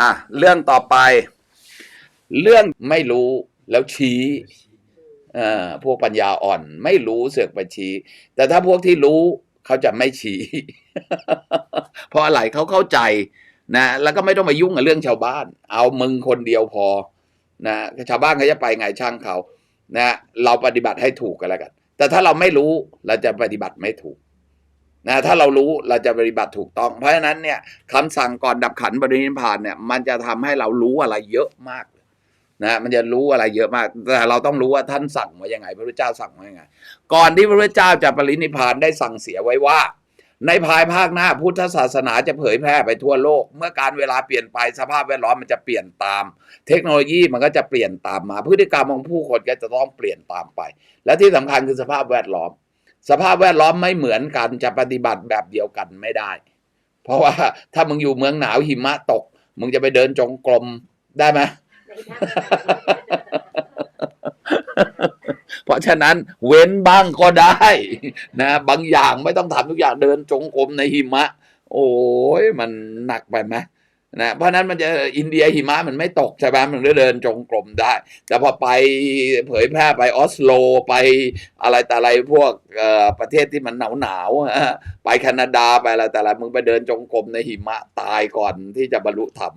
อะเรื่องต่อไป เรื่องไม่รู้แล้วชี้เอ่อพวกปัญญาอ่อน ไม่รู้เสือกไปชี้ แต่ถ้าพวกที่รู้เขาจะไม่ชี้ เพราะอะไรเขาเข้าใจนะ แล้วก็ไม่ต้องมายุ่งกับเรื่องชาวบ้าน เอามึงคนเดียวพอ นะชาวบ้านเขาจะไปไงช่างเขานะ เราปฏิบัติให้ถูกกันแล้วกัน แต่ถ้าเราไม่รู้เราจะปฏิบัติไม่ถูก นะถ้าเรารู้เราจะปฏิบัติถูกต้อง เพราะฉะนั้นเนี่ยคำสั่งก่อนดับขันบรินิพพานเนี่ยมันจะทำให้เรารู้อะไรเยอะมากนะมันจะรู้อะไรเยอะมากแต่เราต้องรู้ว่าท่านสั่งมายังไง พระพุทธเจ้าสั่งมายังไง ก่อนที่พระพุทธเจ้าจะปรินิพพานได้สั่งเสียไว้ว่า ในภายภาคหน้าพุทธศาสนาจะเผยแพร่ไปทั่วโลก เมื่อการเวลาเปลี่ยนไปสภาพแวดล้อมมันจะเปลี่ยนตาม เทคโนโลยีมันก็จะเปลี่ยนตามมา พฤติกรรมของผู้คนก็จะต้องเปลี่ยนตามไป และที่สำคัญคือสภาพแวดล้อม สภาพแวดล้อมไม่เหมือนกันจะปฏิบัติแบบเดียวกันไม่ได้ เพราะว่าถ้ามึงอยู่เมืองหนาวหิมะตก มึงจะไปเดินจงกรมได้ไหมเพราะฉะนั้นเว้นบ้างก็ได้นะ บางอย่างไม่ต้องทำทุกอย่างเดินจงกรมในหิมะ โอ้ยมันหนักไปไหม นะเพราะนั้นมันจะอินเดียหิมะมันไม่ตกใช่ไหมมันก็เดินจงกรมได้ แต่พอไปเผยแพร่ไปออสโลไปอะไรแต่อะไรพวกประเทศที่มันหนาวหนาวๆไปแคนาดาไปอะไรแต่อะไรมึงไปเดินจงกรมในหิมะตายก่อนที่จะบรรลุธรรม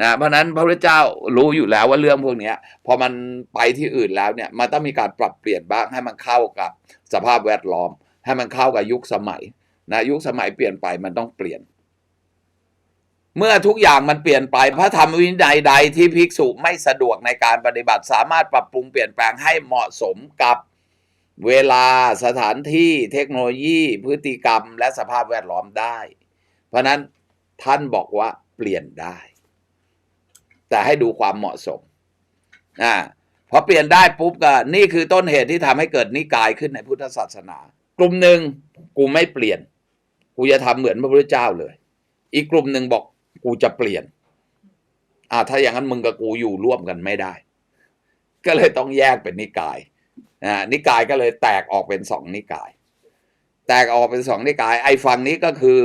นะเพราะนั้นพระพุทธเจ้ารู้อยู่แล้วว่าเรื่องพวกนี้พอมันไปที่อื่นแล้วเนี่ยมันต้องมีการปรับเปลี่ยนบ้างให้มันเข้ากับสภาพแวดล้อม ให้มันเข้ากับยุคสมัยนะยุคสมัยเปลี่ยนไปมันต้องเปลี่ยน เมื่อทุกอย่างมันเปลี่ยนไปพระธรรมวินัยใดที่ภิกษุไม่สะดวกในการปฏิบัติ สามารถปรับปรุงเปลี่ยนแปลงให้เหมาะสมกับเวลาสถานที่เทคโนโลยี พฤติกรรม และสภาพแวดล้อมได้ เพราะนั้นท่านบอกว่าเปลี่ยนได้ แต่ให้ดูความเหมาะสมอ่าพอเปลี่ยนได้ปุ๊บก็นี่คือต้นเหตุที่ทำให้เกิดนิกายขึ้นในพุทธศาสนา กลุ่มหนึ่งกูไม่เปลี่ยน กูจะทำเหมือนพระพุทธเจ้าเลย อีกกลุ่มหนึ่งบอก กูจะเปลี่ยน อ่าถ้าอย่างนั้นมึงกับกูอยู่ร่วมกันไม่ได้ ก็เลยต้องแยกเป็นนิกายอ่านิกายก็เลยแตกออกเป็นสองนิกาย แตกออกเป็นสองนิกาย ไอ้ฝั่งนี้ก็คือ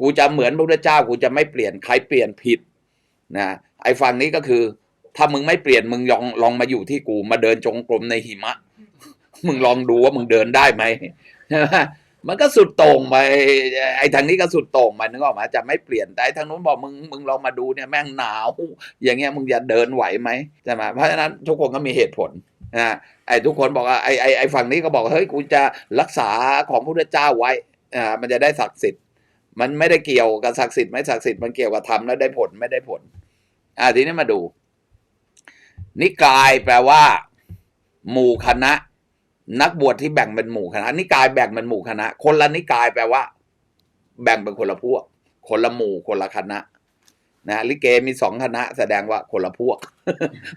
กูจะเหมือนพระพุทธเจ้า กูจะไม่เปลี่ยนใครเปลี่ยนผิดนะไอ้ฝั่งนี้ก็คือ ถ้ามึงไม่เปลี่ยนมึงลองลองมาอยู่ที่กูมาเดินจงกรมในหิมะ มึงลองดูว่ามึงเดินได้ไหมใช่ไหม มันก็สุดโต่งไปไอ้ทางนี้ก็สุดโต่งไปนึกออกไหมจะไม่เปลี่ยนแต่ไอ้ทางนู้นบอกมึงมึงลองมาดูเนี่ยแม่งหนาว อย่างเงี้ยมึงจะเดินไหวไหมใช่ไหมเพราะฉะนั้นทุกคนก็มีเหตุผลนะไอ้ทุกคนบอกว่าไอ้ไอ้ไอ้ฝั่งนี้ก็บอกเฮ้ยกูจะรักษาของพระเจ้าไว้อ่ามันจะได้ศักดิ์สิทธิ์ มันไม่ได้เกี่ยวกับศักดิ์สิทธิ์ไม่ศักดิ์สิทธิ์มันเกี่ยวกับทำแล้วได้ผลไม่ได้ผล อ่าทีนี้มาดู นิกายแปลว่า หมู่คณะ นักบวชที่แบ่งเป็นหมู่คณะนิกายแบ่งเป็นหมู่คณะ คนละนิกายแปลว่า แบ่งเป็นคนละพวก คนละหมู่คนละคณะนะลิเกมีสองคณะ แสดงว่าคนละพวก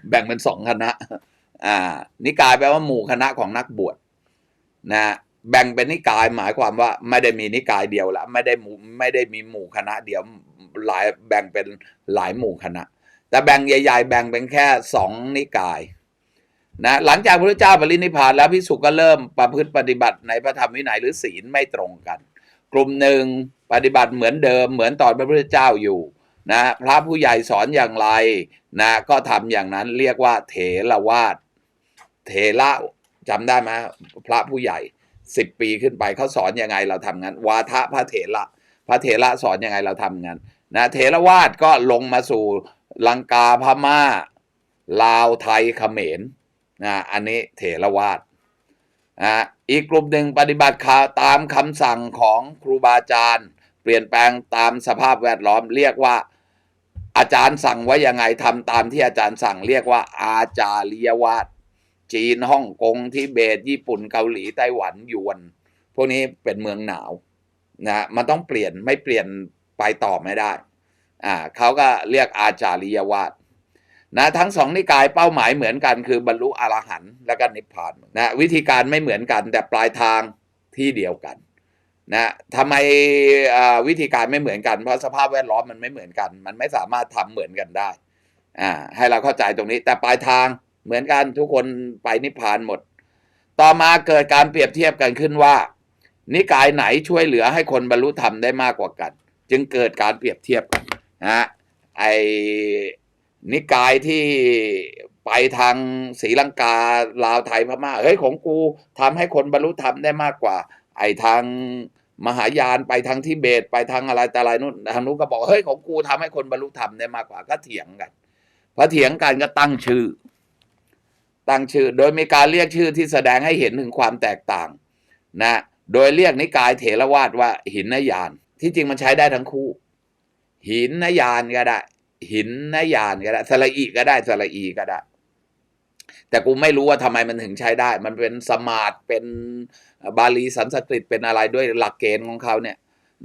แบ่งเป็นสองคณะ อ่า นิกายแปลว่าหมู่คณะของนักบวชนะแบ่งเป็นนิกายหมายความว่า ไม่ได้มีนิกายเดียวละไม่ได้หมู่ไม่ได้มีหมู่คณะ เดียวหลายแบ่งเป็นหลายหมู่คณะ แต่แบ่งใหญ่ ๆ แบ่งเป็นแค่สองนิกาย นะหลังจากพระเจ้าปรินิพพานแล้วพิสุก็เริ่มประพฤติปฏิบัติในพระธรรมวินัยหรือศีลไม่ตรงกัน กลุ่มหนึ่งปฏิบัติเหมือนเดิมเหมือนตอนพระพุทธเจ้าอยู่นะพระผู้ใหญ่สอนอย่างไรนะก็ทำอย่างนั้นเรียกว่าเถรวาทเถระจำได้ไหมพระผู้ใหญ่สิบปีขึ้นไปเขาสอนยังไงเราทำงั้น วาทะพระเถระพระเถระสอนยังไงเราทำงั้นนะเถรวาทก็ลงมาสู่ลังกาพม่า ลาวไทยเขมร นะอันนี้เถรวาทอ่าอีกกลุ่มหนึ่งปฏิบัติขาตามคำสั่งของครูบาอาจารย์ เปลี่ยนแปลงตามสภาพแวดล้อมเรียกว่า อาจารย์สั่งไว้ยังไงทำตามที่อาจารย์สั่งเรียกว่า อาจาริยวาทจีนฮ่องกงทิเบต ญี่ปุ่นเกาหลีไต้หวันยวน พวกนี้เป็นเมืองหนาวนะมันต้องเปลี่ยนไม่เปลี่ยนไปต่อไม่ได้อ่าเขาก็เรียกอาจาริยวาท นะทั้งสองนิกายเป้าหมายเหมือนกันคือบรรลุอรหันต์และก็นิพพานนะวิธีการไม่เหมือนกัน แต่ปลายทางที่เดียวกันนะทำไมวิธีการไม่เหมือนกัน เพราะสภาพแวดล้อมมันไม่เหมือนกัน มันไม่สามารถทำเหมือนกันได้อ่าให้เราเข้าใจตรงนี้ แต่ปลายทางเหมือนกันทุกคนไปนิพพานหมด ต่อมาเกิดการเปรียบเทียบกันขึ้นว่า นิกายไหนช่วยเหลือให้คนบรรลุธรรมได้มากกว่ากัน จึงเกิดการเปรียบเทียบกันนะไอ นิกายที่ไปทางศรีลังกาลาวไทยพม่าเฮ้ยของกูทำให้คนบรรลุธรรมได้มากกว่า ไอ้ทางมหายานไปทางทิเบต ไปทางอะไรแต่อะไรนู่นทางนู้นก็บอกเฮ้ยของกูทำให้คนบรรลุธรรมได้มากกว่าก็เถียงกันพอเถียงกันก็ตั้งชื่อ ตั้งชื่อ โดยมีการเรียกชื่อที่แสดงให้เห็นถึงความแตกต่าง นะ โดยเรียกนิกายเถรวาทว่าหินนยาน ที่จริงมันใช้ได้ทั้งคู่ หินนยานก็ได้ หินนยานก็ได้สระอีก็ได้สระอีก็ได้ แต่กูไม่รู้ว่าทำไมมันถึงใช้ได้ มันเป็นสมาร์เป็นบาลีสันสกฤตเป็นอะไรด้วยหลักเกณฑ์ของเขาเนี่ย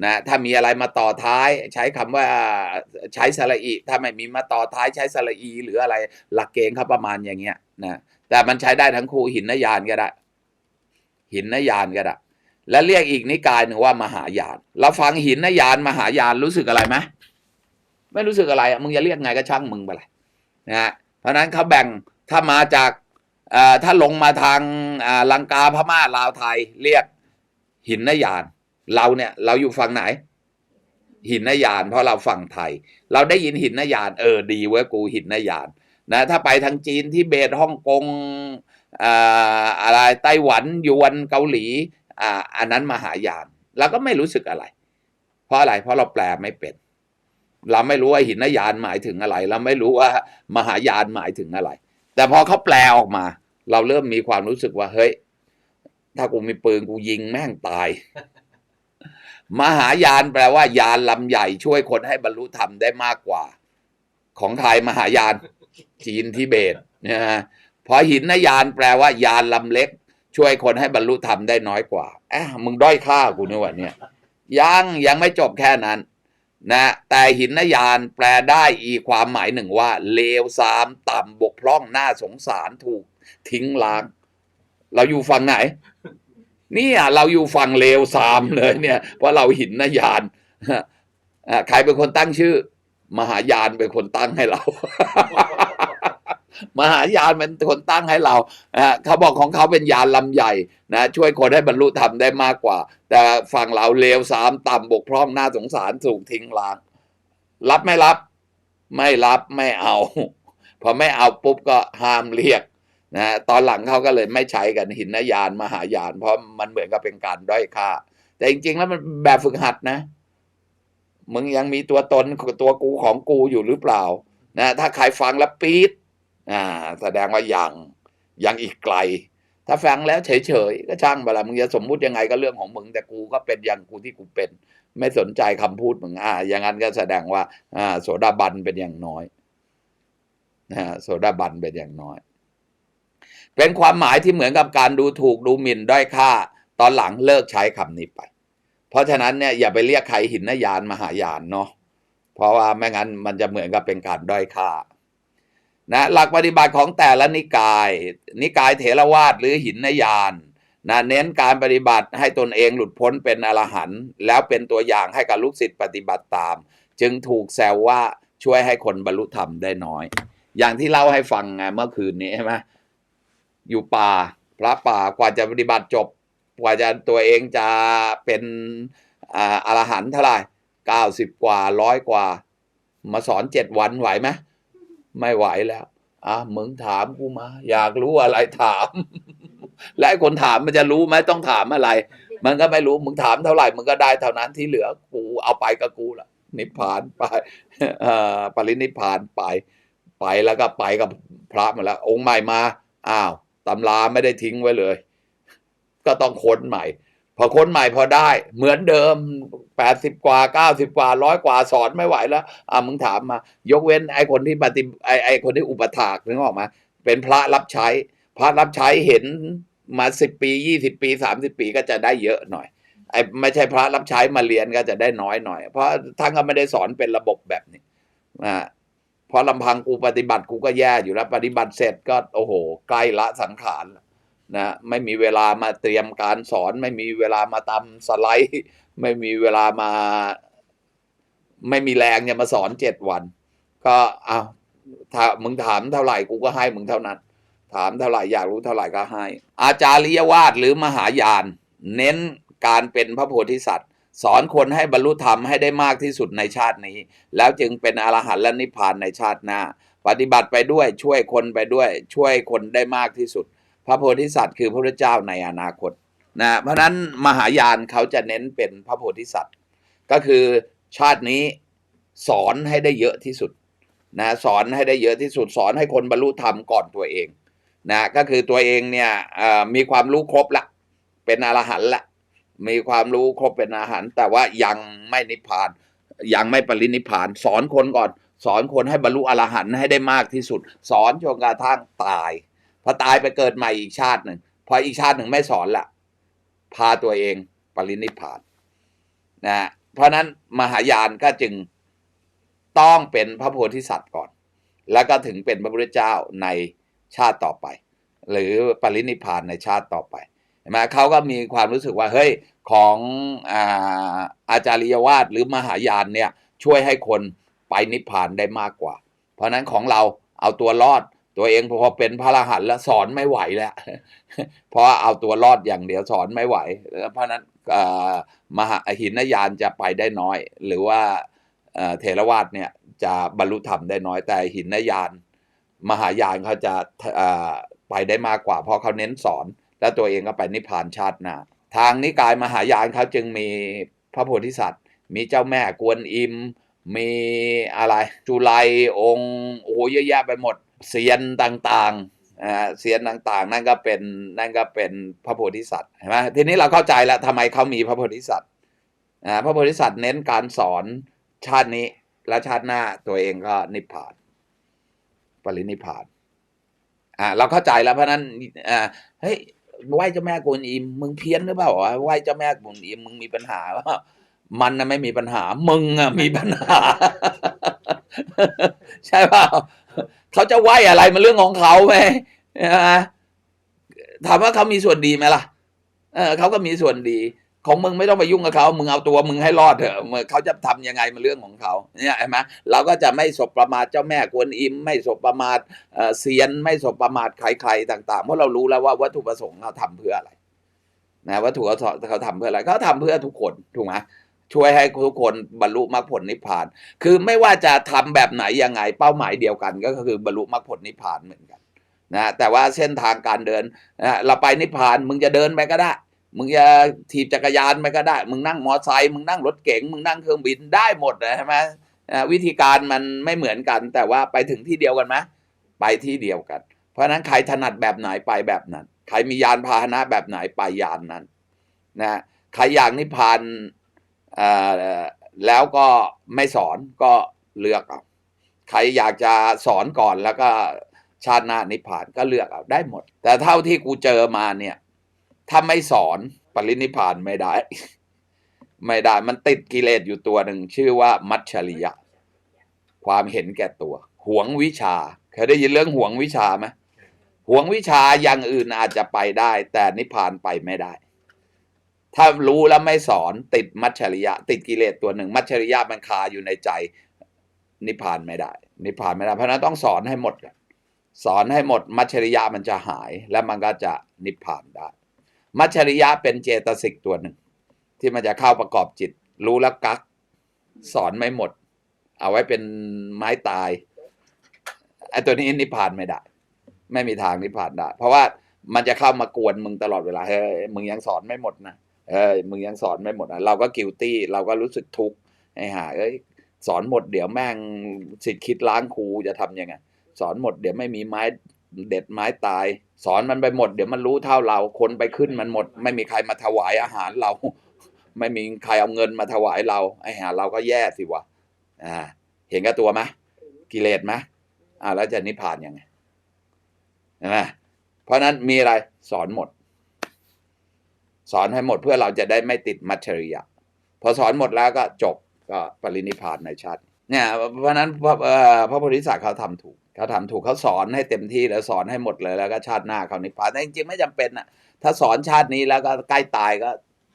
นะถ้ามีอะไรมาต่อท้ายใช้คำว่าใช้สระอีถ้าไม่มีมาต่อท้ายใช้สระอี หรืออะไรหลักเกณฑ์เขาประมาณอย่างเงี้ยนะแต่มันใช้ได้ทั้งคู่หินนยานก็ได้ หินนยานก็ได้ และเรียกอีกนิกายหนึ่งว่ามหายาน เราฟังหินนยานมหายานรู้สึกอะไรไหม ไม่รู้สึกอะไรอะมึงจะเรียกไงก็ช่างมึงไปเลยนะฮะเพราะนั้นเขาแบ่งถ้ามาจากอ่อถ้าลงมาทางลังกาพม่าลาวไทยเรียกหินนยาน เราเนี่ย เราอยู่ฝั่งไหน หินนยาน เพราะเราฝั่งไทย เราได้ยินหินนยานเออดีเว้ยกูหินนยานนะถ้าไปทางจีนที่เบตฮ่องกงอ่าอะไรไต้หวันยวนเกาหลีอ่าอันนั้นมหายานเราก็ไม่รู้สึกอะไร เพราะอะไรเพราะเราแปลไม่เป็น เราไม่รู้ว่าหินยานหมายถึงอะไร เราไม่รู้ว่ามหายานหมายถึงอะไร แต่พอเขาแปลออกมา เราเริ่มมีความรู้สึกว่าเฮ้ย ถ้ากูมีปืนกูยิงแม่งตาย มหายานแปลว่ายานลำใหญ่ช่วยคนให้บรรลุธรรมได้มากกว่า ของไทยมหายานจีนทิเบตนะฮะพอหินนยานแปลว่ายานลำเล็ก ช่วยคนให้บรรลุธรรมได้น้อยกว่าแอะมึงด้อยค่ากูนี่วันเนี้ยยังยังไม่จบแค่นั้น นะแต่หินนยานแปลได้อีกความหมายหนึ่งว่า เลวซามต่ำบกพร่องน่าสงสารถูกทิ้งล้าง เราอยู่ฝั่งไหนนี่เราอยู่ฝั่งเลวซามเลยเนี่ยเพราะเราหินนยานะใครเป็นคนตั้งชื่อ มหายานเป็นคนตั้งให้เรา มหายานเป็นคนตั้งให้เราอะเขาบอกของเขาเป็นยานลำใหญ่นะช่วยคนให้บรรลุธรรมได้มากกว่า แต่ฝั่งเราเลวสามต่ำบกพร่องน่าสงสารถูกทิ้งล้าง รับไม่รับ ไม่รับไม่เอา พอไม่เอาปุ๊บก็ห้ามเรียกนะตอนหลังเขาก็เลยไม่ใช้กันหินนยานมหายาน เพราะมันเหมือนกับเป็นการด้อยค่า แต่จริง ๆ แล้วมันแบบฝึกหัดนะมึงยังมีตัวตนตัวกูของกูอยู่หรือเปล่า นะ ถ้าใครฟังแล้วปี๊ด อ่าแสดงว่ายังยังอีกไกล ถ้าฟังแล้วเฉยๆก็ช่างไปละมึงจะสมมุติยังไงก็เรื่องของมึงแต่กูก็เป็นอย่างกูที่กูเป็น ไม่สนใจคำพูดมึงอ่า อย่างนั้นก็แสดงว่า อ่า โสดาบันเป็นอย่างน้อยนะโสดาบันเป็นอย่างน้อย เป็นความหมายที่เหมือนกับการดูถูกดูหมิ่นด้อยค่า ตอนหลังเลิกใช้คำนี้ไป เพราะฉะนั้นเนี่ยอย่าไปเรียกใครหินนยานมหายานเนาะเพราะว่าไม่งั้นมันจะเหมือนกับเป็นการด้อยค่า นะหลักปฏิบัติของแต่ละนิกาย นิกายเถรวาทหรือหินนยานนะเน้นการปฏิบัติให้ตนเองหลุดพ้นเป็นอรหันต์แล้วเป็นตัวอย่างให้กับลูกศิษย์ปฏิบัติตาม จึงถูกแซวว่าช่วยให้คนบรรลุธรรมได้น้อย อย่างที่เล่าให้ฟังไงเมื่อคืนนี้ใช่ไหมอยู่ป่าพระป่ากว่าจะปฏิบัติจบ กว่าจะตัวเองจะเป็นอ่าอรหันต์เท่าไหร่เก้าสิบกว่าร้อยกว่า มาสอนเจ็ดวันไหวไหม ไม่ไหวแล้วอะมึงถามกูมา อยากรู้อะไรถาม และไอ้คนถามมันจะรู้ไหมต้องถามอะไร มันก็ไม่รู้มึงถามเท่าไหร่มึงก็ได้เท่านั้นที่เหลือกูเอาไปกับกูละนิพพานไปอ่อปรินิพพานไป ไปแล้วก็ไปกับพระมาแล้ว องค์ใหม่มา อ้าวตำราไม่ได้ทิ้งไว้เลย ก็ต้องค้นใหม่ พอค้นใหม่พอได้ เหมือนเดิมแปดสิบกว่าเก้าสิบกว่าร้อยกว่าสอนไม่ไหวแล้ว อ่ามึงถามมา ยกเว้นไอ้คนที่ปฏิไอ้ไอ้คนที่อุปถากนึกออกมา เป็นพระรับใช้ พระรับใช้เห็นมาสิบปียี่สิบปีสามสิบปีก็จะได้เยอะหน่อยไอ้ไม่ใช่พระรับใช้มาเรียนก็จะได้น้อยหน่อย เพราะท่านก็ไม่ได้สอนเป็นระบบแบบนี้อ่าเพราะลำพังกูปฏิบัติกูก็แย่อยู่แล้ว ปฏิบัติเสร็จก็โอ้โหใกล้ละสังขารแล้ว นะไม่มีเวลามาเตรียมการสอน ไม่มีเวลามาทำสไลด์ ไม่มีเวลามา ไม่มีแรงเนี่ยมาสอนเจ็ดวัน ก็เอาถ้ามึงถามเท่าไหร่กูก็ให้มึงเท่านั้น ถามเท่าไหร่อยากรู้เท่าไหร่ก็ให้ อาจาริยวาดหรือมหายาน เน้นการเป็นพระโพธิสัตว์สอนคนให้บรรลุธรรมให้ได้มากที่สุดในชาตินี้ แล้วจึงเป็นอรหันต์และนิพพานในชาติหน้า ปฏิบัติไปด้วยช่วยคนไปด้วย ช่วยคนได้มากที่สุด พระโพธิสัตว์ คือพระพุทธเจ้าในอนาคตนะเพราะนั้นมหายานเขาจะเน้นเป็นพระโพธิสัตว์ ก็คือชาตินี้สอนให้ได้เยอะที่สุดนะสอนให้ได้เยอะที่สุดสอนให้คนบรรลุธรรมก่อนตัวเองนะก็คือตัวเองเนี่ยมีความรู้ครบละ เป็นอรหันต์ละ มีความรู้ครบเป็นอรหันต์แต่ว่ายังไม่นิพพาน ยังไม่ปรินิพพาน สอนคนก่อน สอนคนให้บรรลุอรหันต์ให้ได้มากที่สุด สอนจนกระทั่งตาย พอตายไปเกิดใหม่อีกชาติหนึ่งพออีกชาติหนึ่งไม่สอนละพาตัวเองปรินิพานนะเพราะนั้นมหายานก็จึงต้องเป็นพระโพธิสัตว์ก่อน แล้วก็ถึงเป็นพระพุทธเจ้าในชาติต่อไป หรือปรินิพานในชาติต่อไปเห็นไหมเขาก็มีความรู้สึกว่าเฮ้ยของอาอาจาริยวาดหรือมหายานเนี่ยช่วยให้คนไปนิพพานได้มากกว่า เพราะฉะนั้นของเราเอาตัวรอด ตัวเองพอเป็นพระอรหันต์แล้วสอนไม่ไหวแล้ว เพราะเอาตัวรอดอย่างเดียวสอนไม่ไหว เพราะนั้นมหาหินยานจะไปได้น้อย หรือว่าเทรวาสเนี่ยจะบรรลุธรรมได้น้อยแต่หินยาน มหายานเขาจะไปได้มากกว่า เพราะเขาเน้นสอน แล้วตัวเองก็ไปนิพพานชาติหน้าทางนิกายมหายานเขาจึงมีพระโพธิสัตว์ มีเจ้าแม่กวนอิม มีอะไรจุไลองค์โอ้เยอะแยะไปหมด เสียนต่างๆอ่าเสียนต่างๆ นั่นก็เป็นนั่นก็เป็นพระโพธิสัตว์เห็นไหมทีนี้เราเข้าใจแล้วทำไมเขามีพระโพธิสัตว์อ่าพระโพธิสัตว์เน้นการสอนชาตินี้และชาติหน้าตัวเองก็นิพพานปรินิพพานอ่าเราเข้าใจแล้วเพราะนั้นอ่าเฮ้ยไหว้เจ้าแม่กวนอิมมึงเพี้ยนหรือเปล่าวะไหว้เจ้าแม่กวนอิมมึงมีปัญหาว่ามันนะไม่มีปัญหา มึงอะมีปัญหา ใช่เปล่า เขาจะไหวอะไรมันเรื่องของเขาไหมใช่ไหมถามว่าเขามีส่วนดีไหมล่ะเออเขาก็มีส่วนดี ของมึงไม่ต้องไปยุ่งกับเขามึงเอาตัวมึงให้รอดเถอะมึงเขาจะทำยังไงมันเรื่องของเขาเนี่ยเห็นไหมเราก็จะไม่สบประมาทเจ้าแม่กวนอิม ไม่สบประมาทเออเซียนไม่สบประมาทใครๆต่าง ๆ เพราะเรารู้แล้วว่าวัตถุประสงค์เขาทำเพื่ออะไรนะวัตถุเขาเขาทำเพื่ออะไรเขาทำเพื่อทุกคนถูกไหม ช่วยให้ทุกคนบรรลุมรรคผลนิพพาน คือไม่ว่าจะทำแบบไหนยังไงเป้าหมายเดียวกัน ก็คือบรรลุมรรคผลนิพพานเหมือนกันนะแต่ว่าเส้นทางการเดินนะเราไปนิพพานมึงจะเดินไปก็ได้ มึงจะถีบจักรยานไปก็ได้ มึงนั่งมอไซค์มึงนั่งรถเก๋งมึงนั่งเครื่องบินได้หมดนะใช่ไหมวิธีการมันไม่เหมือนกัน แต่ว่าไปถึงที่เดียวกันไหมไปที่เดียวกัน เพราะฉะนั้นใครถนัดแบบไหนไปแบบนั้น ใครมียานพาหนะแบบไหนไปยานนั้นนะใครอยากนิพพาน แล้วก็ไม่สอนก็เลือกเอาใครอยากจะสอนก่อนแล้วก็ชาติหน้านิพพานก็เลือกเอาได้หมด แต่เท่าที่กูเจอมาเนี่ย ถ้าไม่สอนปรินิพพานไม่ได้ ไม่ได้มันติดกิเลสอยู่ตัวหนึ่งชื่อว่ามัจฉริยะ ความเห็นแก่ตัว หวงวิชาเคยได้ยินเรื่องหวงวิชาไหมหวงวิชาอย่างอื่นอาจจะไปได้ แต่นิพพานไปไม่ได้ ถ้ารู้แล้วไม่สอนติดมัจฉริยะ ติดกิเลสตัวหนึ่ง มัจฉริยะมันคาอยู่ในใจ นิพพานไม่ได้ นิพพานไม่ได้ เพราะนั้นต้องสอนให้หมดสอนให้หมด มัจฉริยะมันจะหาย แล้วมันก็จะนิพพานได้ มัจฉริยะเป็นเจตสิกตัวหนึ่ง ที่มันจะเข้าประกอบจิต รู้แล้วกัก สอนไม่หมด เอาไว้เป็นไม้ตายไอ้ตัวนี้นิพพานไม่ได้ ไม่มีทางนิพพานได้ เพราะว่ามันจะเข้ามากวนมึงตลอดเวลาเฮ้ยมึงยังสอนไม่หมดนะ เอ้ยมึงยังสอนไม่หมดนะเราก็กิวตี้เราก็รู้สึกทุกข์ไอ้ห่าเอ้ยสอนหมดเดี๋ยวแม่งสิทธิ์คิดล้างครูจะทำยังไงสอนหมดเดี๋ยวไม่มีไม้เด็ดไม้ตาย สอนมันไปหมดเดี๋ยวมันรู้เท่าเราคนไปขึ้นมันหมด ไม่มีใครมาถวายอาหารเรา ไม่มีใครเอาเงินมาถวายเราไอ้ห่าเราก็แย่สิวะอ่า เห็นกับตัวไหมกิเลสไหมอ่าแล้วจะนิพพานยังไงนไหมเพราะนั้นมีอะไรสอนหมด สอนให้หมดเพื่อเราจะได้ไม่ติดมัจฉริยะพอสอนหมดแล้วก็จบก็ปรินิพานในชาติเนี่ยเพราะนั้นพระเอ่อพระโพธิสัตว์เขาทำถูกเขาทำถูกเขาสอนให้เต็มที่แล้วสอนให้หมดเลยแล้วก็ชาติหน้าเขานิพพานแต่จริงๆไม่จำเป็นนะถ้าสอนชาตินี้แล้วก็ใกล้ตายก็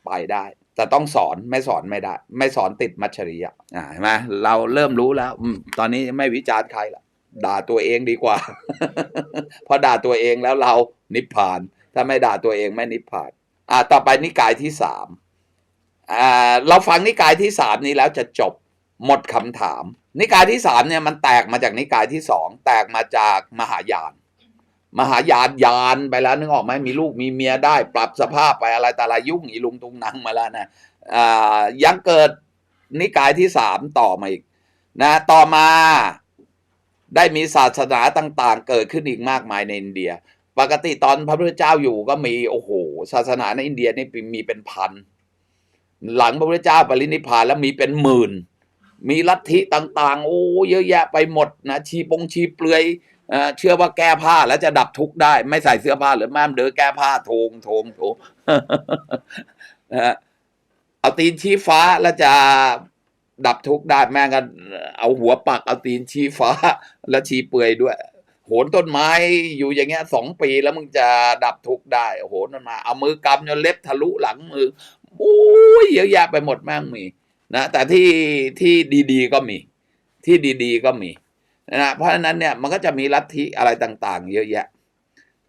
ไปได้ แต่ต้องสอนไม่สอนไม่ได้ ไม่สอนติดมัจฉริยะอ่าเห็นไหมเราเริ่มรู้แล้วตอนนี้ไม่วิจารณ์ใครละด่าตัวเองดีกว่า เพราะด่าตัวเองแล้วเรานิพพาน ถ้าไม่ด่าตัวเองไม่นิพพาน อ่าต่อไปนิกายที่สามอ่าเราฟังนิกายที่สามนี้แล้วจะจบหมดคำถาม นิกายที่สามเนี่ยมันแตกมาจากนิกายที่สองแตกมาจากมหายาน มหายานยานไปแล้วนึกออกไหมมีลูกมีเมียได้ ปรับสภาพไปอะไรแต่ละยุ่งอีลุงตุงนังมาแล้วนะอ่ายังเกิดนิกายที่สามต่อมาอีกนะต่อมาได้มีศาสนาต่างๆ เกิดขึ้นอีกมากมายในอินเดีย ปกติตอนพระพุทธเจ้าอยู่ก็มีโอ้โห ศาสนาในอินเดียนี่มีเป็นพัน หลังพระพุทธเจ้าปรินิพพานแล้วมีเป็นหมื่น มีลัทธิต่าง ๆ โอ้เยอะแยะไปหมดนะชีปงชีเปลือยเชื่อว่าแก้ผ้าแล้วจะดับทุกข์ได้ ไม่ใส่เสื้อผ้าหรือแม่มเดินแก้ผ้าโทงโทงโทงเอาตีนชี้ฟ้าแล้วจะดับทุกข์ได้แม่งก็เอาหัวปักเอาตีนชี้ฟ้าแล้วชี้เปลือยด้วย โหนต้นไม้อยู่อย่างเงี้ยสองปีแล้วมึงจะดับทุกข์ได้โหนต้นไม้เอามือกำจนเล็บทะลุหลังมือโอ้ยเยอะแยะไปหมดแม่งมีนะแต่ที่ที่ดีๆก็มี ที่ดีๆก็มีนะเพราะฉะนั้นเนี่ยมันก็จะมีลัทธิอะไรต่าง ๆ เยอะแยะ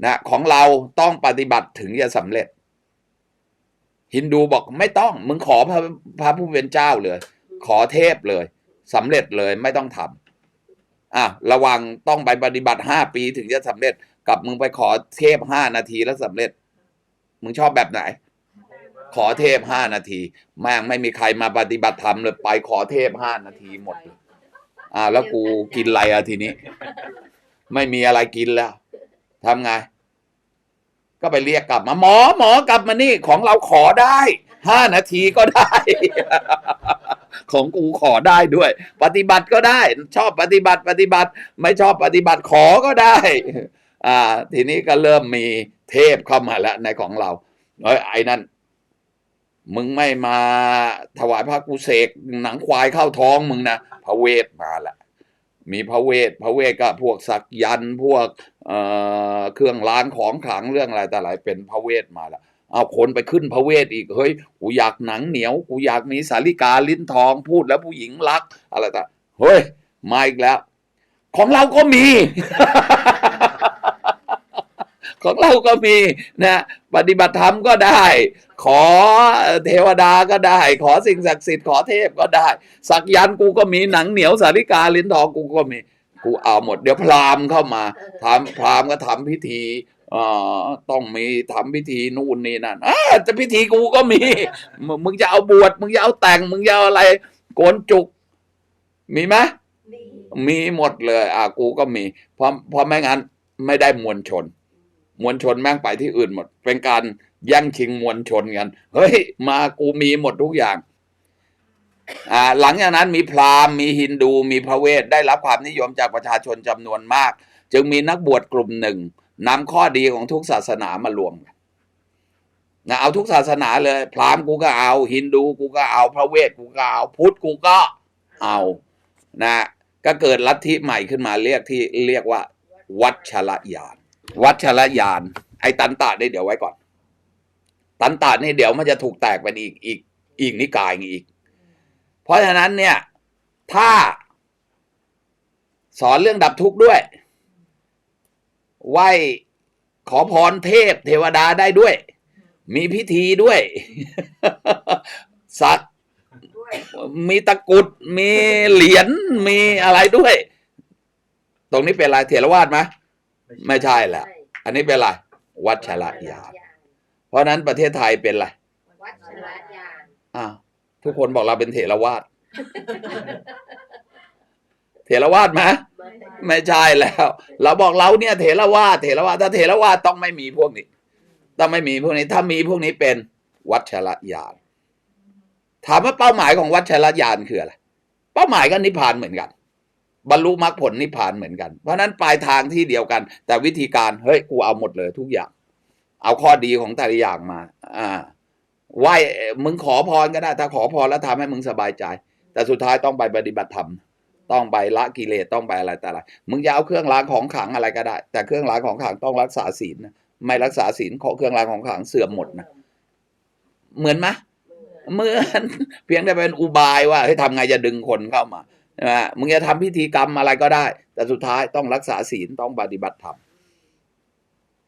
นะของเราต้องปฏิบัติถึงจะสำเร็จ ฮินดูบอกไม่ต้องมึงขอพระพระผู้เป็นเจ้าเลย ขอเทพเลยสำเร็จเลยไม่ต้องทำ อะระวังต้องไปปฏิบัติห้าปีถึงจะสำเร็จกับมึงไปขอเทพห้านาทีแล้วสำเร็จ มึงชอบแบบไหน ขอเทพห้านาทีแม่งไม่มีใครมาปฏิบัติธรรมเลยไปขอเทพห้านาทีหมดเลยอ่า แล้วกูกินอะไรอะทีนี้ ไม่มีอะไรกินแล้วทำไง ก็ไปเรียกกลับมา หมอหมอกลับมานี่ ของเราขอได้ห้านาทีก็ได้ ของกูขอได้ด้วย ปฏิบัติก็ได้ ชอบปฏิบัติปฏิบัติ ไม่ชอบปฏิบัติขอก็ได้อ่าทีนี้ก็เริ่มมีเทพเข้ามาแล้วในของเราเอ้ยไอ้นั่นมึงไม่มาถวายพระกุเสกหนังควายเข้าท้องมึงนะพระเวทมาแหละมีพระเวทพระเวทก็พวกสักยันพวกเเครื่องรางของขลังเรื่องอะไรแต่อะไรเป็นพระเวทมาแล้ว เอาคนไปขึ้นพระเวทอีกเฮ้ยกูอยากหนังเหนียวกูอยากมีสาลิกาลิ้นทองพูดแล้วผู้หญิงรัก อะไรต่เฮ้ยมาอีกแล้ว ของเราก็มี ของเราก็มีนะปฏิบัติธรรมก็ได้ ขอเทวดาก็ได้ ขอสิ่งศักดิ์สิทธิ์ขอเทพก็ได้ สักยันกูก็มีหนังเหนียวสาริกาลิ้นทองกูก็มีกูเอาหมด เดี๋ยวพราหมณ์เข้ามาทำพราหมณ์ก็ทำพิธี อ่อต้องมีทำพิธีนู่นนี่นั่นอ่าแต่พิธีกูก็มีมึงมึงจะเอาบวชมึงจะเอาแต่ง มึงจะเอาอะไรโกนจุก มีไหมมีมีหมดเลย อ่ากูก็มีเพราะเพราะไม่งั้นไม่ได้มวลชน มวลชนแม่งไปที่อื่นหมด เป็นการแย่งชิงมวลชนกันเฮ้ย มากูมีหมดทุกอย่างอ่าหลังจากนั้นมีพราหมณ์มีฮินดูมีพระเวทได้รับความนิยมจากประชาชนจำนวนมาก จึงมีนักบวชกลุ่มหนึ่ง นำข้อดีของทุกศาสนามารวมกันนะเอาทุกศาสนาเลย พราหมณ์กูก็เอา ฮินดูกูก็เอา พระเวทกูก็เอา พุทธกูก็เอานะก็เกิดลัทธิใหม่ขึ้นมาเรียกที่เรียกว่า วัชรยาน วัชรยาน ไอ้ตันตะนี่เดี๋ยวไว้ก่อน ตันตะนี่เดี๋ยวมันจะถูกแตกเป็นอีกอีกอีกนิกายอีก เพราะฉะนั้นเนี่ย ถ้า สอนเรื่องดับทุกข์ด้วย ไหวขอพรเทพเทวดาได้ด้วย มีพิธีด้วย สักด้วยมีตะกรุด มีเหรียญมีอะไรด้วย ตรงนี้เป็นอะไรเถรวาทไหมไม่ใช่แหละอันนี้เป็นอะไรวัชรยานเพราะฉะนั้นประเทศไทยเป็นอะไรวัชรยานอ้าวทุกคนบอกเราเป็นเถรวาทเถรวาทไหม ไม่ใช่แล้ว เราบอกเราเนี่ยเถรวาทเถรวาทถ้าเถรวาทต้องไม่มีพวกนี้ ต้องไม่มีพวกนี้ ถ้ามีพวกนี้เป็นวัชรยานถามว่าเป้าหมายของวัชรยานคืออะไร เป้าหมายก็นิพพานเหมือนกัน บรรลุมรรคผลนิพพานเหมือนกัน เพราะฉะนั้นปลายทางที่เดียวกัน แต่วิธีการเฮ้ยกูเอาหมดเลยทุกอย่าง เอาข้อดีของแต่ละอย่างมา อ่าไหวมึงขอพรก็ได้ ถ้าขอพรแล้วทำให้มึงสบายใจ แต่สุดท้ายต้องไปปฏิบัติธรรม ต้องไปละกิเลสต้องไปอะไรแต่อะไรมึงจะเอาเครื่องรางของขลังอะไรก็ได้ แต่เครื่องรางของขลังต้องรักษาศีลนะไม่รักษาศีลของเครื่องรางของขลังเสื่อมหมดนะเหมือนไหมเหมือนเพียงแต่เป็นอุบายว่าให้ทำไงจะดึงคนเข้ามาใช่ไหมมึงจะทำพิธีกรรมอะไรก็ได้ แต่สุดท้ายต้องรักษาศีลต้องปฏิบัติธรรม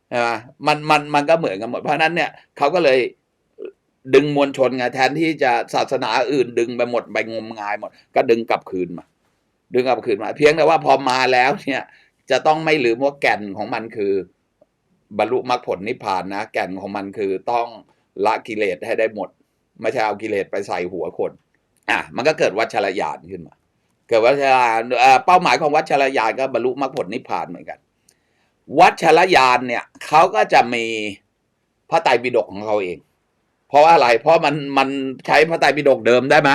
ใช่ไหมมันมันมันก็เหมือนกันหมดเพราะฉะนั้นเนี่ยเขาก็เลยดึงมวลชนไงแทนที่จะศาสนาอื่นดึงไปหมดไปงมงายหมด ก็ดึงกลับคืนมา ดึงกลับคืนมา เพียงแต่ว่าพอมาแล้วเนี่ย จะต้องไม่ลืมว่าแก่นของมันคือบรรลุมรรคผลนิพพานนะ แก่นของมันคือต้องละกิเลสให้ได้หมด ไม่ใช่เอากิเลสไปใส่หัวคน อะ มันก็เกิดวัชรยานขึ้นมา เกิดวัชรยานเป้าหมายของวัชรยานก็บรรลุมรรคผลนิพพานเหมือนกัน วัชรยานเนี่ยเขาก็จะมีพระไตรปิฎกของเขาเอง เพราะว่าอะไร เพราะมันมันใช้พระไตรปิฎกเดิมได้ไหม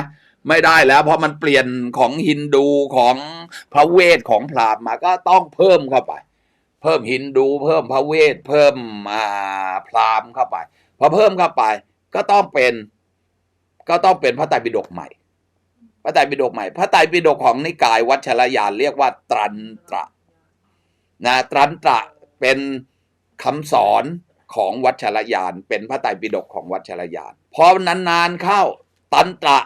ไม่ได้แล้วเพราะมันเปลี่ยนของฮินดูของพระเวทของพราหมณ์มาก็ต้องเพิ่มเข้าไป เพิ่มฮินดู เพิ่มพระเวท เพิ่มอ่าพราหมณ์เข้าไปพอเพิ่มเข้าไป ก็ต้องเป็น ก็ต้องเป็นพระไตรปิฎกใหม่ พระไตรปิฎกใหม่ พระไตรปิฎกของนิกายวัชรยานเรียกว่าตรันตระนะตรันตระเป็นคำสอนของวัชรยาน เป็นพระไตรปิฎกของวัชรยานพอนานๆเข้าตันตระ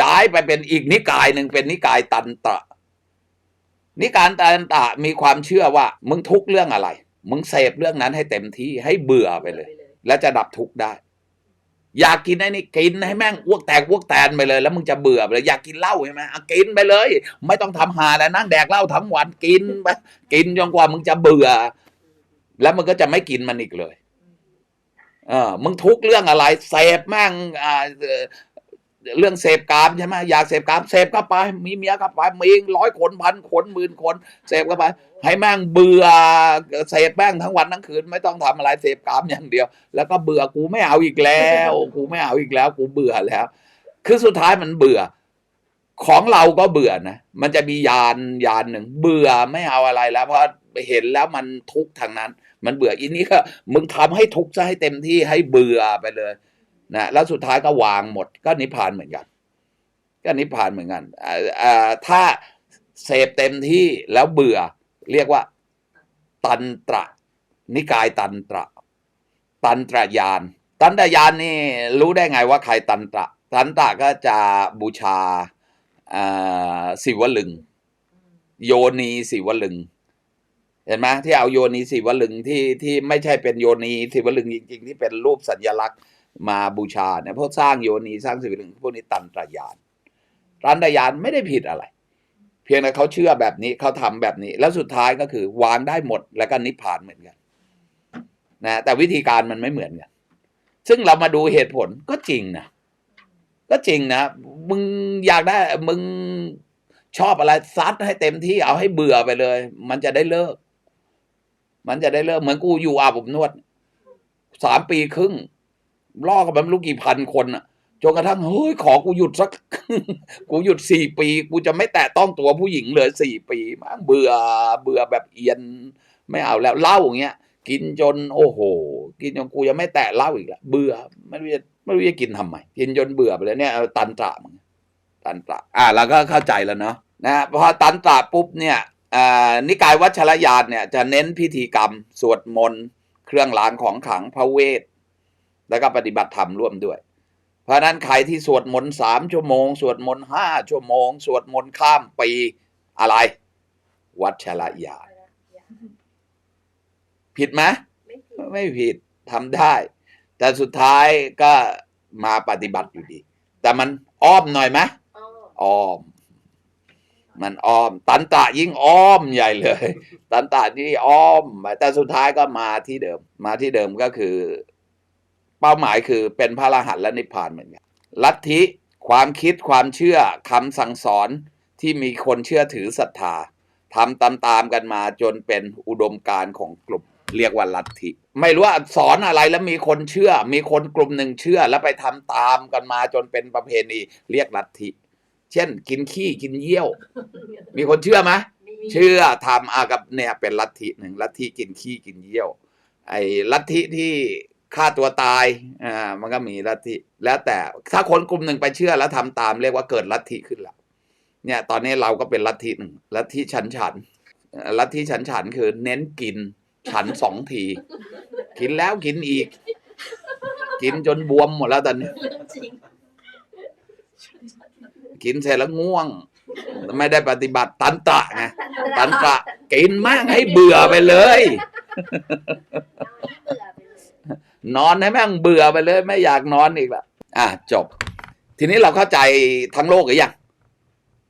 ย้ายไปเป็นอีกนิกายหนึ่งเป็นนิกายตันตะ นิกายตันตะมีความเชื่อว่า มึงทุกเรื่องอะไร มึงเสพเรื่องนั้นให้เต็มที่ให้เบื่อไปเลย แล้วจะดับทุกข์ได้ อยากกินไอ้นี่กินให้แม่งอ้วกแตกอ้วกแตนไปเลย แล้วมึงจะเบื่อไปเลยอยากกินเหล้าใช่ไหมกินไปเลย ไม่ต้องทำหาแล้วนั่งแดกเหล้าทั้งวันกินไปกินจนกว่ามึงจะเบื่อ แล้วมึงก็จะไม่กินมันอีกเลยเออมึงทุกเรื่องอะไรเสพแม่งอ่า เรื่องเสพกามใช่ไหมอยากเสพกามเสพเข้าไป มีเมียเข้าไปมีร้อยคนพันคนหมื่นคนเสพเข้าไป ให้แม่งเบื่อเสพแม่งทั้งวันทั้งคืนไม่ต้องทำอะไรเสพกามอย่างเดียว แล้วก็เบื่อกูไม่เอาอีกแล้ว กูไม่เอาอีกแล้ว กูเบื่อแล้ว คือสุดท้ายมันเบื่อ ของเราก็เบื่อนะมันจะมียานยานหนึ่งเบื่อไม่เอาอะไรแล้ว เพราะเห็นแล้วมันทุกข์ทางนั้น มันเบื่ออีนี้ก็มึงทำให้ทุกข์ซะให้เต็มที่ให้เบื่อไปเลย นะแล้วสุดท้ายก็วางหมดก็นิพพานเหมือนกัน ก็นิพพานเหมือนกันอ่าถ้าเสพเต็มที่แล้วเบื่อเรียกว่า ตันตระ นิกายตันตระ ตันตรยาน ตันตรยานนี่รู้ได้ไงว่าใครตันตระ ตันตระก็จะบูชาอ่าศิวลึง โยนีศิวลึง เห็นไหมที่เอาโยนีศิวลึงที่ที่ไม่ใช่เป็นโยนีศิวลึงจริง ๆ ที่เป็นรูปสัญลักษณ์ มาบูชาเนี่ยพวกสร้างโยนีสร้างศิวลึงพวกนี้ตันตระยานตันตระยานไม่ได้ผิดอะไร เพียงแต่เขาเชื่อแบบนี้เขาทำแบบนี้ แล้วสุดท้ายก็คือวางได้หมดแล้วก็นิพพานเหมือนกันนะแต่วิธีการมันไม่เหมือนกัน ซึ่งเรามาดูเหตุผลก็จริงนะก็จริงนะมึงอยากได้มึงชอบอะไรซัดให้เต็มที่เอาให้เบื่อไปเลย มันจะได้เลิก มันจะได้เลิกเหมือนกูอยู่อาบอบนวดสามปีครึ่ง ล่อกันไปไม่รู้กี่พันคนอะจนกระทั่งเฮ้ยขอกูหยุดสัก กูหยุดสี่ปี กูจะไม่แตะต้องตัวผู้หญิงเลยสี่ปีมั้งเบื่อเบื่อแบบเอียน ไม่เอาแล้วเหล้าอย่างเงี้ย กินจนโอ้โห กินจนกูยังไม่แตะเหล้าอีกละเบื่อไม่รู้จะไม่รู้จะกินทำไมกินจนเบื่อไปเลยเนี่ยตันตระมึงตันตระอ่าเราก็เข้าใจแล้วเนาะนะพอตันตระปุ๊บเนี่ยนิกายวัชรยานเนี่ยจะเน้นพิธีกรรม สวดมนต์เครื่องรางของขลังพระเวท แล้วก็ปฏิบัติธรรมร่วมด้วย เพราะนั้นใครที่สวดมนต์สามชั่วโมง สวดมนต์ห้าชั่วโมง สวดมนต์ข้ามปีอะไร วัชรยาผิดไหมไม่ผิดผดทำได้ แต่สุดท้ายก็มาปฏิบัติอยู่ดี แต่มันอ้อมหน่อยไหมอ้อม มันอ้อม ตันตะยิ่งอ้อมใหญ่เลย ตันตะนี่อ้อม แต่สุดท้ายก็มาที่เดิม มาที่เดิมก็คือ เป้าหมายคือเป็นพระอรหันต์และนิพพานเหมือนกันลัทธิความคิดความเชื่อคำสั่งสอนที่มีคนเชื่อถือศรัทธาทำตามๆกันมาจนเป็นอุดมการณ์ของกลุ่ม เรียกว่าลัทธิไม่รู้ว่าสอนอะไรแล้วมีคนเชื่อ มีคนกลุ่มหนึ่งเชื่อ แล้วไปทำตามกันมาจนเป็นประเพณีเรียกลัทธิเช่น กินขี้กินเยี่ยว มีคนเชื่อไหมมีเชื่อทำอากับเนี่ยเป็นลัทธิหนึ่งลัทธิกินขี้กินเยี่ยว ไอ้ลัทธิที่ ฆ่าตัวตาย อ่า มันก็มีลัทธิ แล้วแต่ ถ้าคนกลุ่มหนึ่งไปเชื่อแล้วทำตามเรียกว่าเกิดลัทธิขึ้นแล้วเนี่ย ตอนนี้เราก็เป็นลัทธิหนึ่ง ลัทธิฉันฉัน ลัทธิฉันฉันคือเน้นกิน ฉันสองที กินแล้วกินอีก กินจนบวมหมดแล้วตอนนี้ กินเสร็จแล้วง่วง ไม่ได้ปฏิบัติตันตะไง ตันตะ กินมากให้เบื่อไปเลย นอนให้แม่งเบื่อไปเลย ไม่อยากนอนอีกละอะจบ ทีนี้เราเข้าใจทั้งโลกหรือยัง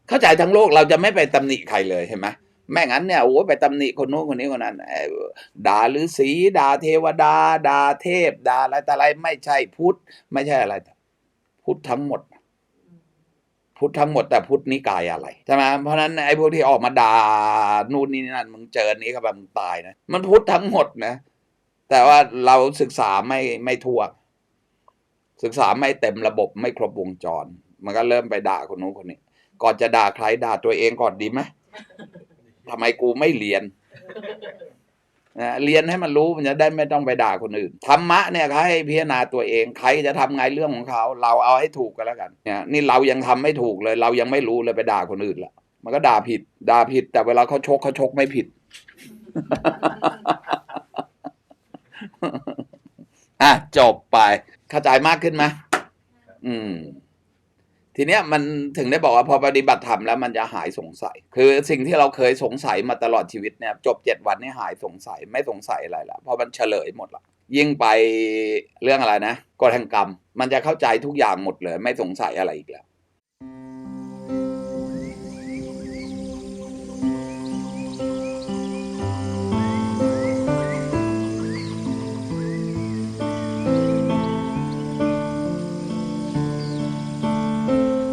เข้าใจทั้งโลกเราจะไม่ไปตำหนิใครเลยเห็นไหมไม่งั้นเนี่ยโอ้ไปตำหนิคนโน้นคนนี้คนนั้นเออด่าฤาษีด่าเทวดาด่าเทพด่าอะไรแต่อะไรไม่ใช่พุทธไม่ใช่อะไรพุทธทั้งหมด พุทธทั้งหมดแต่พุทธนิกายอะไรใช่ไหมเพราะนั้นไอ้พวกที่ออกมาด่านู่นนี่นั่นมึงเจอนนี้เข้าไปมึงตายนะมันพุทธทั้งหมดนะ แต่ว่าเราศึกษาไม่ไม่ทั่ว ศึกษาไม่เต็มระบบไม่ครบวงจร มันก็เริ่มไปด่าคนนู้นคนนี้ ก่อนจะด่าใครด่าตัวเองก่อนดีไหมทำไมกูไม่เรียนนะเรียนให้มันรู้มันจะได้ไม่ต้องไปด่าคนอื่นธรรมะเนี่ยเขาให้พิจารณาตัวเอง ใครจะทำไงเรื่องของเขา เราเอาให้ถูกกันแล้วกันเนี่ยนี่เรายังทำไม่ถูกเลย เรายังไม่รู้เลยไปด่าคนอื่นละมันก็ด่าผิด ด่าผิด แต่เวลาเขาชกเขาชกไม่ผิด อะจบไปเข้าใจมากขึ้นไหมอืม ทีเนี้ยมันถึงได้บอกว่าพอปฏิบัติธรรมแล้วมันจะหายสงสัย คือสิ่งที่เราเคยสงสัยมาตลอดชีวิตเนี่ย จบเจ็ดวันนี่หายสงสัยไม่สงสัยอะไรละเพราะมันเฉลยหมดละยิ่งไปเรื่องอะไรนะกฎแห่งกรรม มันจะเข้าใจทุกอย่างหมดเลย ไม่สงสัยอะไรอีกแล้ว